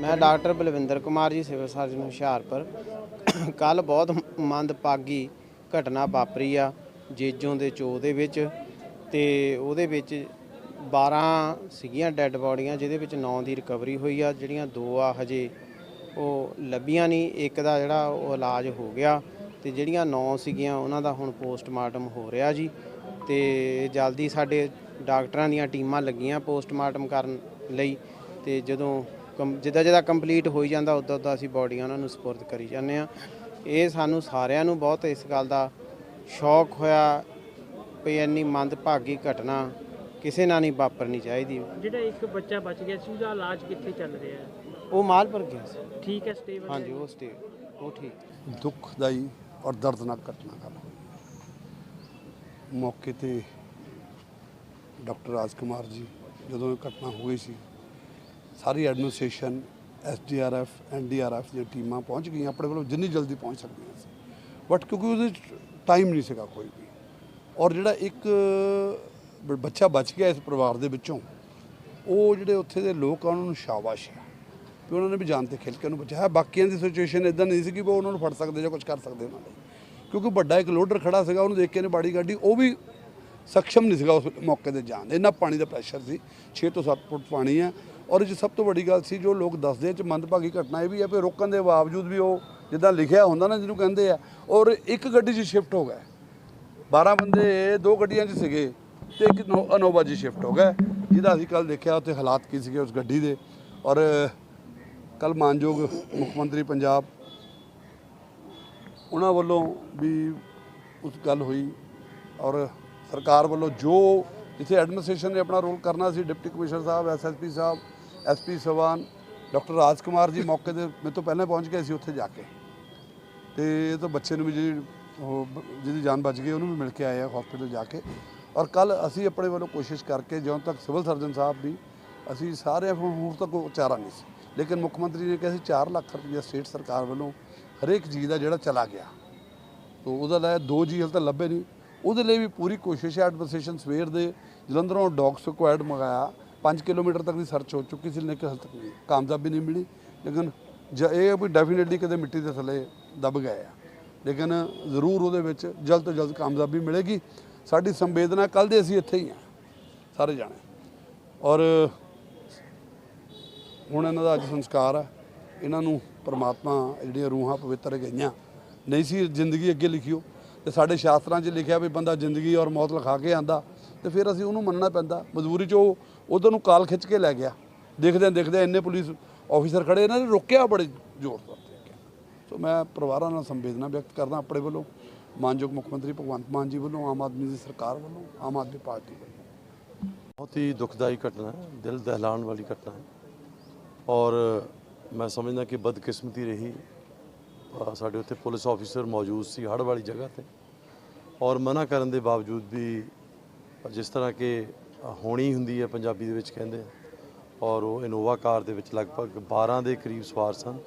ਮੈਂ doctor Balwinder Kumar ji, civil surgeon Hoshiarpur. ਕੱਲ ਬਹੁਤ ਮੰਦਭਾਗੀ ਘਟਨਾ ਵਾਪਰੀ ਆ, ਜੇਜੋਂ ਦੇ ਚੋ ਦੇ ਵਿੱਚ। ਤੇ ਉਹਦੇ ਵਿੱਚ 12 ਸੀਗੀਆਂ ਡੈੱਡ ਬੋਡੀਆਂ, ਜਿਹਦੇ ਵਿੱਚ 9 ਦੀ ਰਿਕਵਰੀ ਹੋਈ ਆ, ਜਿਹੜੀਆਂ ਦੋ ਆ ਹਜੇ ਉਹ ਲੱਭੀਆਂ ਨਹੀਂ। ਇੱਕ ਦਾ ਜਿਹੜਾ ਉਹ ਇਲਾਜ ਹੋ ਗਿਆ ਤੇ ਜਿਹੜੀਆਂ 9 ਸੀਗੀਆਂ, ਉਹਨਾਂ ਦਾ ਹੁਣ ਪੋਸਟਮਾਰਟਮ ਹੋ ਰਿਹਾ ਜੀ। ਤੇ ਜਲਦੀ ਸਾਡੇ ਡਾਕਟਰਾਂ ਦੀਆਂ ਟੀਮਾਂ ਲੱਗੀਆਂ ਪੋਸਟਮਾਰਟਮ ਕਰਨ ਲਈ ਤੇ ਜਦੋਂ ਕੰ- ਜਿੱਦਾਂ ਜਿੱਦਾਂ ਕੰਪਲੀਟ ਹੋਈ ਜਾਂਦਾ ਉਦੋਂ ਉਦੋਂ ਅਸੀਂ ਬੋਡੀਆਂ ਉਹਨਾਂ ਨੂੰ ਸਪੁਰਦ ਕਰੀ ਜਾਂਦੇ ਆ ਇਹ ਸਾਨੂੰ ਸਾਰਿਆਂ ਨੂੰ ਬਹੁਤ ਇਸ ਗੱਲ ਦਾ ਸ਼ੌਕ ਹੋਇਆ ਵੀ ਇੰਨੀ ਮੰਦਭਾਗੀ ਘਟਨਾ ਕਿਸੇ ਨਾਲ ਨਹੀਂ ਵਾਪਰਨੀ ਚਾਹੀਦੀ। ਜਿਹੜਾ ਇੱਕ ਬੱਚਾ ਬਚ ਗਿਆ ਸੀ ਉਹਦਾ ਇਲਾਜ ਕਿੱਥੇ ਚੱਲ ਰਿਹਾ ਹੈ? ਉਹ ਮਾਲਪੁਰ ਗਿਆ ਸੀ। ਠੀਕ ਹੈ ਸਟੇਬਲ ਹਾਂਜੀ ਉਹ ਸਟੇ ਉਹ ਠੀਕ। ਦੁਖਦਾਈ ਔਰ ਦਰਦਨਾਕ ਘਟਨਾ ਗੱਲ ਹੋਈ ਮੌਕੇ ਤੇ ਡਾਕਟਰ ਰਾਜ ਕੁਮਾਰ ਜੀ ਜਦੋਂ ਇਹ ਘਟਨਾ ਹੋਈ ਸੀ ਸਾਰੀ ਐਡਮਿਨਿਸਟ੍ਰੇਸ਼ਨ ਐਸਡੀਆਰਐਫ ਐਨਡੀਆਰਐਫ ਦੀਆਂ ਟੀਮਾਂ ਪਹੁੰਚ ਗਈਆਂ, ਆਪਣੇ ਵੱਲੋਂ ਜਿੰਨੀ ਜਲਦੀ ਪਹੁੰਚ ਸਕਦੀਆਂ ਸੀ। ਬਟ ਕਿਉਂਕਿ ਉਹਦੇ ਟਾਈਮ ਨਹੀਂ ਸੀਗਾ ਕੋਈ ਵੀ। ਔਰ ਜਿਹੜਾ ਇੱਕ ਬੱਚਾ ਬਚ ਗਿਆ ਇਸ ਪਰਿਵਾਰ ਦੇ ਵਿੱਚੋਂ, ਉਹ ਜਿਹੜੇ ਉੱਥੇ ਦੇ ਲੋਕ ਆ, ਉਹਨਾਂ ਨੂੰ ਸ਼ਾਬਾਸ਼ ਹੈ ਵੀ ਉਹਨਾਂ ਨੇ ਵੀ ਜਾਨ ਤੇ ਖੇਲ ਕੇ ਉਹਨੂੰ ਬਚਾਇਆ। ਬਾਕੀਆਂ ਦੀ ਸਿਚੁਏਸ਼ਨ ਇਦਾਂ ਨਹੀਂ ਸੀ ਕਿ ਉਹ ਉਹਨਾਂ ਨੂੰ ਫੜ ਸਕਦੇ ਜਾਂ ਕੁਝ ਕਰ ਸਕਦੇ ਉਹਨਾਂ ਲਈ। ਕਿਉਂਕਿ ਵੱਡਾ ਇੱਕ ਲੋਡਰ ਖੜਾ ਸੀਗਾ, ਉਹਨੂੰ ਦੇਖ ਕੇ ਨੇ ਬਾੜੀ ਗੱਡੀ ਉਹ ਵੀ ਸક્ષਮ ਨਹੀਂ ਸੀਗਾ ਉਸ ਮੌਕੇ ਤੇ ਜਾਣ ਇੰਨਾ ਪਾਣੀ ਦਾ ਪ੍ਰੈਸ਼ਰ ਸੀ। 6 ਤੋਂ 7 ਫੁੱਟ ਪਾਣੀ ਆ। ਔਰ ਇਹ 'ਚ ਸਭ ਤੋਂ ਵੱਡੀ ਗੱਲ ਸੀ ਜੋ ਲੋਕ ਦੱਸਦੇ ਚ ਮੰਦਭਾਗੀ ਘਟਨਾ ਇਹ ਵੀ ਹੈ, ਵੀ ਰੋਕਣ ਦੇ ਬਾਵਜੂਦ ਵੀ ਉਹ ਜਿੱਦਾਂ ਲਿਖਿਆ ਹੁੰਦਾ ਨਾ ਜਿਹਨੂੰ ਕਹਿੰਦੇ ਆ, ਔਰ ਇੱਕ ਗੱਡੀ 'ਚ ਸ਼ਿਫਟ ਹੋ ਗਏ। 12 ਬੰਦੇ, ਦੋ ਗੱਡੀਆਂ 'ਚ ਸੀਗੇ ਤੇ ਇੱਕ ਅਨੋਵਾ 'ਚ ਸ਼ਿਫਟ ਹੋ ਗਏ ਜਿਹਦਾ ਅਸੀਂ ਕੱਲ ਦੇਖਿਆ, ਉੱਥੇ ਹਾਲਾਤ ਕੀ ਸੀਗੇ ਉਸ ਗੱਡੀ ਦੇ। ਔਰ ਕੱਲ ਮਾਨਯੋਗ ਮੁੱਖ ਮੰਤਰੀ ਪੰਜਾਬ, ਉਹਨਾਂ ਵੱਲੋਂ ਵੀ ਉਸ ਗੱਲ ਹੋਈ। ਔਰ ਸਰਕਾਰ ਵੱਲੋਂ ਜੋ ਜਿੱਥੇ ਐਡਮਿਨਿਸਟ੍ਰੇਸ਼ਨ ਨੇ ਆਪਣਾ ਰੋਲ ਕਰਨਾ ਸੀ ਡਿਪਟੀ ਕਮਿਸ਼ਨਰ ਸਾਹਿਬ ਐਸਐਸਪੀ ਸਾਹਿਬ ਐਸਪੀ ਸਵਾਨ, ਡਾਕਟਰ ਰਾਜ ਕੁਮਾਰ ਜੀ ਮੌਕੇ ਤੇ ਮੇਰੇ ਤੋਂ ਪਹਿਲਾਂ ਪਹੁੰਚ ਗਏ ਸੀ ਉੱਥੇ ਜਾ ਕੇ। ਤੇ ਇਹ ਤਾਂ ਬੱਚੇ ਨੂੰ ਵੀ ਜਿਹੜੀ ਉਹ ਜਿਹਦੀ ਜਾਨ ਬਚ ਗਈ, ਉਹਨੂੰ ਵੀ ਮਿਲ ਕੇ ਆਏ ਆ ਹਸਪੀਟਲ ਜਾ ਕੇ। ਔਰ ਕੱਲ ਅਸੀਂ ਆਪਣੇ ਵੱਲੋਂ ਕੋਸ਼ਿਸ਼ ਕਰਕੇ ਜਦੋਂ ਤੱਕ ਸਿਵਲ ਸਰਜਨ ਸਾਹਿਬ ਵੀ ਅਸੀਂ ਸਾਰੇ ਹੁਣ ਤੱਕ ਕੋਈ ਚਾਰਾ ਨਹੀਂ ਸੀ। ਲੇਕਿਨ ਮੁੱਖ ਮੰਤਰੀ ਨੇ ਕਿਹਾ ਸੀ 4 ਲੱਖ ਰੁਪਏ ਸਟੇਟ ਸਰਕਾਰ ਵੱਲੋਂ ਹਰੇਕ ਜੀ ਦਾ ਜਿਹੜਾ ਚਲਾ ਗਿਆ। ਤੋ ਉਹਦਾ ਲਾਇਆ ਦੋ ਜੀ ਹਲ ਤਾਂ ਲੱਭੇ ਨਹੀਂ। ਉਹਦੇ ਲਈ ਵੀ ਪੂਰੀ ਕੋਸ਼ਿਸ਼ ਹੈ ਐਡਮਿਨਿਸਟ੍ਰੇਸ਼ਨ ਸਵੇਰ ਦੇ ਜਲੰਧਰੋਂ ਡੌਗ ਸਕੁਐਡ ਮੰਗਾਇਆ। 5 ਕਿਲੋਮੀਟਰ ਤੱਕ ਦੀ ਸਰਚ ਹੋ ਚੁੱਕੀ ਸੀ, ਲੇਕਿਨ ਹਾਲੇ ਤੱਕ ਕਾਮਯਾਬੀ ਨਹੀਂ ਮਿਲੀ। ਲੇਕਿਨ ਜ ਇਹ ਵੀ ਡੈਫੀਨਿਟਲੀ ਕਦੇ ਮਿੱਟੀ ਦੇ ਥੱਲੇ ਦਬ ਗਏ ਆ। ਲੇਕਿਨ ਜ਼ਰੂਰ ਉਹਦੇ ਵਿੱਚ ਜਲਦ ਤੋਂ ਜਲਦ ਕਾਮਯਾਬੀ ਮਿਲੇਗੀ। ਸਾਡੀ ਸੰਵੇਦਨਾ ਕੱਲ ਦੇ ਅਸੀਂ ਇੱਥੇ ਹੀ ਆ, ਸਾਰੇ ਜਾਣੇ। ਔਰ ਹੁਣ ਇਹਨਾਂ ਦਾ ਅੱਜ ਸੰਸਕਾਰ ਆ। ਇਹਨਾਂ ਨੂੰ ਪਰਮਾਤਮਾ ਜਿਹੜੀਆਂ ਰੂਹਾਂ ਪਵਿੱਤਰ ਗਈਆਂ। ਨਹੀਂ ਸੀ ਜ਼ਿੰਦਗੀ ਅੱਗੇ ਲਿਖਿਓ। ਤੇ ਸਾਡੇ ਸ਼ਾਸਤਰਾਂ 'ਚ ਲਿਖਿਆ ਵੀ ਬੰਦਾ ਜ਼ਿੰਦਗੀ ਔਰ ਮੌਤ ਲਿਖਾ ਕੇ ਆਂਦਾ, ਤੇ ਫਿਰ ਅਸੀਂ ਉਹਨੂੰ ਮੰਨਣਾ ਪੈਂਦਾ। ਮਜਬੂਰੀ 'ਚ ਉਹ ਉਧਰ ਨੂੰ ਕਾਲ ਖਿੱਚ ਕੇ ਲੈ ਗਿਆ। ਦੇਖਦੇ ਦੇਖਦੇ ਇੰਨੇ ਪੁਲਿਸ ਆਫੀਸਰ ਖੜੇ, ਇਹਨਾਂ ਨੇ ਰੋਕਿਆ ਬੜੇ ਜ਼ੋਰ ਤੋਂ। ਸੋ ਮੈਂ ਪਰਿਵਾਰਾਂ ਨਾਲ ਸੰਵੇਦਨਾ ਵਿਅਕਤ ਕਰਦਾ ਆਪਣੇ ਵੱਲੋਂ, ਮਾਨਯੋਗ ਮੁੱਖ ਮੰਤਰੀ ਭਗਵੰਤ ਮਾਨ ਜੀ ਵੱਲੋਂ, ਆਮ ਆਦਮੀ ਦੀ ਸਰਕਾਰ ਵੱਲੋਂ, ਆਮ ਆਦਮੀ ਪਾਰਟੀ ਵੱਲੋਂ। ਬਹੁਤ ਹੀ ਦੁਖਦਾਈ ਘਟਨਾ ਹੈ, ਦਿਲ ਦਹਿਲਾਉਣ ਵਾਲੀ ਘਟਨਾ ਹੈ। ਔਰ ਮੈਂ ਸਮਝਦਾ ਕਿ ਬਦਕਿਸਮਤੀ ਰਹੀ। ਸਾਡੇ ਉੱਥੇ ਪੁਲਿਸ ਆਫੀਸਰ ਮੌਜੂਦ ਸੀ ਹੜ੍ਹ ਵਾਲੀ ਜਗ੍ਹਾ ਤੇ। ਔਰ ਮਨਾ ਕਰਨ ਦੇ ਬਾਵਜੂਦ ਵੀ, ਜਿਸ ਤਰ੍ਹਾਂ ਕਿ ਹੋਣੀ ਹੁੰਦੀ ਹੈ ਪੰਜਾਬੀ ਦੇ ਵਿੱਚ ਕਹਿੰਦੇ ਔਰ ਉਹ ਇਨੋਵਾ ਕਾਰ ਦੇ ਵਿੱਚ ਲਗਭਗ 12 ਦੇ ਕਰੀਬ ਸਵਾਰ ਸਨ।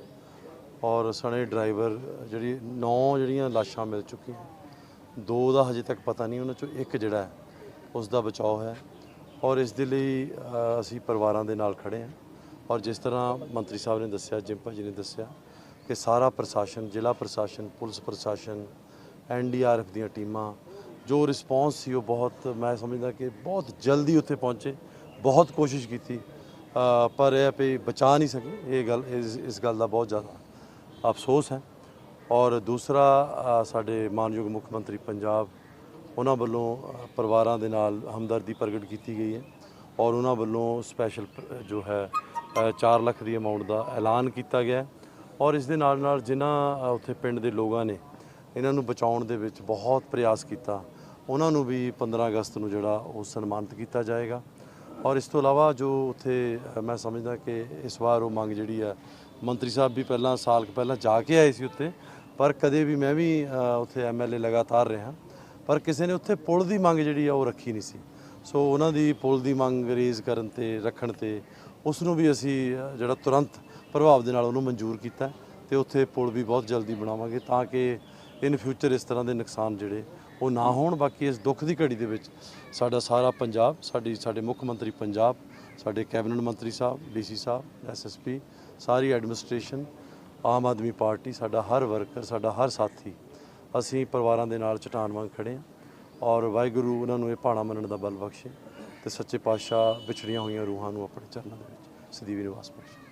ਔਰ ਸਣੇ ਡਰਾਈਵਰ ਜਿਹੜੀ 9 ਜਿਹੜੀਆਂ ਲਾਸ਼ਾਂ ਮਿਲ ਚੁੱਕੀਆਂ। ਦੋ ਦਾ ਹਜੇ ਤੱਕ ਪਤਾ ਨਹੀਂ, ਉਹਨਾਂ ਚੋਂ ਇੱਕ ਜਿਹੜਾ ਹੈ ਉਸ ਦਾ ਬਚਾਅ ਹੈ ਔਰ ਇਸ ਦੇ ਲਈ ਅਸੀਂ ਪਰਿਵਾਰਾਂ ਦੇ ਨਾਲ ਖੜੇ ਹਾਂ। ਔਰ ਜਿਸ ਤਰ੍ਹਾਂ ਮੰਤਰੀ ਸਾਹਿਬ ਨੇ ਦੱਸਿਆ ਜਿੰਪਾ ਜੀ ਨੇ ਦੱਸਿਆ ਕਿ ਸਾਰਾ ਪ੍ਰਸ਼ਾਸਨ, ਜ਼ਿਲ੍ਹਾ ਪ੍ਰਸ਼ਾਸਨ, ਪੁਲਿਸ ਪ੍ਰਸ਼ਾਸਨ ਐਨਡੀਆਰਐਫ ਦੀਆਂ ਟੀਮਾਂ ਜੋ ਰਿਸਪੌਂਸ ਸੀ ਉਹ ਬਹੁਤ ਮੈਂ ਸਮਝਦਾ ਕਿ ਬਹੁਤ ਜਲਦੀ ਉੱਥੇ ਪਹੁੰਚੇ ਬਹੁਤ ਕੋਸ਼ਿਸ਼ ਕੀਤੀ ਪਰ ਇਹ ਆ ਵੀ ਬਚਾ ਨਹੀਂ ਸਕੇ ਇਹ ਗੱਲ ਇਸ ਇਸ ਗੱਲ ਦਾ ਬਹੁਤ ਜ਼ਿਆਦਾ ਅਫਸੋਸ ਹੈ। ਔਰ ਦੂਸਰਾ ਸਾਡੇ ਮਾਨਯੋਗ ਮੁੱਖ ਮੰਤਰੀ ਪੰਜਾਬ ਉਹਨਾਂ ਵੱਲੋਂ ਪਰਿਵਾਰਾਂ ਦੇ ਨਾਲ ਹਮਦਰਦੀ ਪ੍ਰਗਟ ਕੀਤੀ ਗਈ ਹੈ ਔਰ ਉਹਨਾਂ ਵੱਲੋਂ ਸਪੈਸ਼ਲ ਜੋ ਹੈ ਅ, 4 ਲੱਖ ਦੀ ਅਮਾਉਂਟ ਦਾ ਐਲਾਨ ਕੀਤਾ ਗਿਆ ਔਰ ਇਸ ਦੇ ਨਾਲ ਨਾਲ ਜਿਨ੍ਹਾਂ ਉੱਥੇ ਪਿੰਡ ਦੇ ਲੋਕਾਂ ਨੇ ਇਹਨਾਂ ਨੂੰ ਬਚਾਉਣ ਦੇ ਵਿੱਚ ਬਹੁਤ ਪ੍ਰਯਾਸ ਕੀਤਾ ਉਹਨਾਂ ਨੂੰ ਵੀ 15 ਅਗਸਤ ਨੂੰ ਜਿਹੜਾ ਉਹ ਸਨਮਾਨਿਤ ਕੀਤਾ ਜਾਏਗਾ। ਔਰ ਇਸ ਤੋਂ ਇਲਾਵਾ ਜੋ ਉੱਥੇ ਮੈਂ ਸਮਝਦਾ ਕਿ ਇਸ ਵਾਰ ਉਹ ਮੰਗ ਜਿਹੜੀ ਹੈ ਮੰਤਰੀ ਸਾਹਿਬ ਵੀ ਪਹਿਲਾਂ ਸਾਲ ਕੁ ਪਹਿਲਾਂ ਜਾ ਕੇ ਆਏ ਸੀ ਉੱਥੇ। ਪਰ ਕਦੇ ਵੀ ਮੈਂ ਵੀ ਅ, ਉੱਥੇ ਐਮਐਲਏ ਲਗਾਤਾਰ ਰਿਹਾ। ਪਰ ਕਿਸੇ ਨੇ ਉੱਥੇ ਪੁਲ ਦੀ ਮੰਗ ਜਿਹੜੀ ਆ ਉਹ ਰੱਖੀ ਨਹੀਂ ਸੀ। ਸੋ ਉਹਨਾਂ ਦੀ ਪੁਲ ਦੀ ਮੰਗ ਰੇਜ਼ ਕਰਨ ਤੇ ਰੱਖਣ ਤੇ ਉਸ ਨੂੰ ਵੀ ਅਸੀਂ ਜਿਹੜਾ ਤੁਰੰਤ ਪ੍ਰਭਾਵ ਦੇ ਨਾਲ ਉਹਨੂੰ ਮਨਜ਼ੂਰ ਕੀਤਾ। ਤੇ ਉੱਥੇ ਪੁਲ ਵੀ ਬਹੁਤ ਜਲਦੀ ਬਣਾਵਾਂਗੇ ਤਾਂ ਕਿ ਇਨ ਫਿਊਚਰ ਇਸ ਤਰ੍ਹਾਂ ਦੇ ਨੁਕਸਾਨ ਜਿਹੜੇ ਉਹ ਨਾ ਹੋਣ, ਬਾਕੀ ਇਸ ਦੁੱਖ ਦੀ ਘੜੀ ਦੇ ਵਿੱਚ ਸਾਡਾ ਸਾਰਾ ਪੰਜਾਬ, ਸਾਡੀ, ਸਾਡੇ ਮੁੱਖ ਮੰਤਰੀ ਪੰਜਾਬ, ਸਾਡੇ ਕੈਬਨਿਟ ਮੰਤਰੀ ਸਾਹਿਬ, ਡੀਸੀ ਸਾਹਿਬ ਐਸਐਸਪੀ ਸਾਰੀ ਐਡਮਿਨਿਸਟ੍ਰੇਸ਼ਨ, ਆਮ ਆਦਮੀ ਪਾਰਟੀ, ਸਾਡਾ ਹਰ ਵਰਕਰ, ਸਾਡਾ ਹਰ ਸਾਥੀ, ਅਸੀਂ ਪਰਿਵਾਰਾਂ ਦੇ ਨਾਲ ਚਟਾਨ ਵਾਂਗ ਖੜੇ ਹਾਂ ਔਰ ਵਾਹਿਗੁਰੂ ਉਹਨਾਂ ਨੂੰ ਇਹ ਭਾਣਾ ਮੰਨਣ ਦਾ ਬਲ ਬਖਸ਼ੇ ਤੇ ਸੱਚੇ ਪਾਤਸ਼ਾਹ ਵਿਛੜੀਆਂ ਹੋਈਆਂ ਰੂਹਾਂ ਨੂੰ ਆਪਣੇ ਚਰਨਾਂ ਦੇ ਵਿੱਚ, ਸਦੀਵੀ ਨਿਵਾਸ ਬਖਸ਼ੇ।